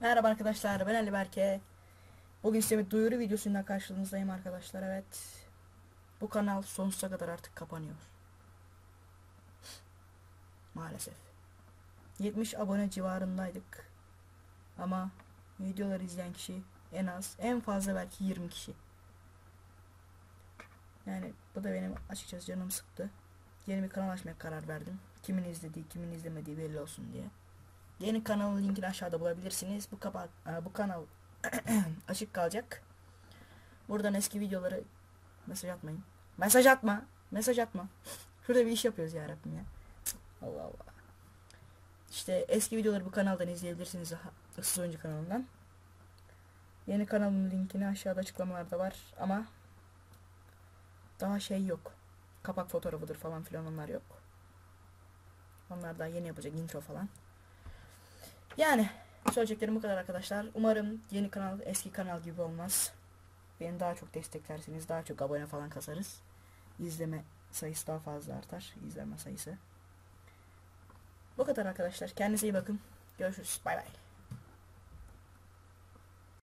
Merhaba arkadaşlar ben Ali Berke. Bugün size bir duyuru videosuyla karşınızdayım arkadaşlar evet. Bu kanal sonsuza kadar artık kapanıyor. Maalesef. 70 abone civarındaydık. Ama videoları izleyen kişi en az en fazla belki 20 kişi. Yani bu da benim açıkçası canım sıktı. Yeni bir kanal açmaya karar verdim. Kimin izlediği, kimin izlemediği belli olsun diye. Yeni kanalın linkini aşağıda bulabilirsiniz. Bu kapak e, bu kanal açık kalacak. Buradan eski videoları mesaj atmayın. Mesaj atma. Mesaj atma. Şurada bir iş yapıyoruz ya Rabbim ya. Allah Allah. İşte eski videoları bu kanaldan izleyebilirsiniz. Issız Oyuncu kanalından. Yeni kanalın linkini aşağıda açıklamalarda var ama daha şey yok. Kapak fotoğrafıdır falan filan onlar yok. Onlar daha yeni yapacak intro falan. Yani söyleyeceklerim bu kadar arkadaşlar. Umarım yeni kanal eski kanal gibi olmaz. Beni daha çok desteklersiniz. Daha çok abone falan kasarız. İzleme sayısı daha fazla artar. İzleme sayısı. Bu kadar arkadaşlar. Kendinize iyi bakın. Görüşürüz. Bay bay.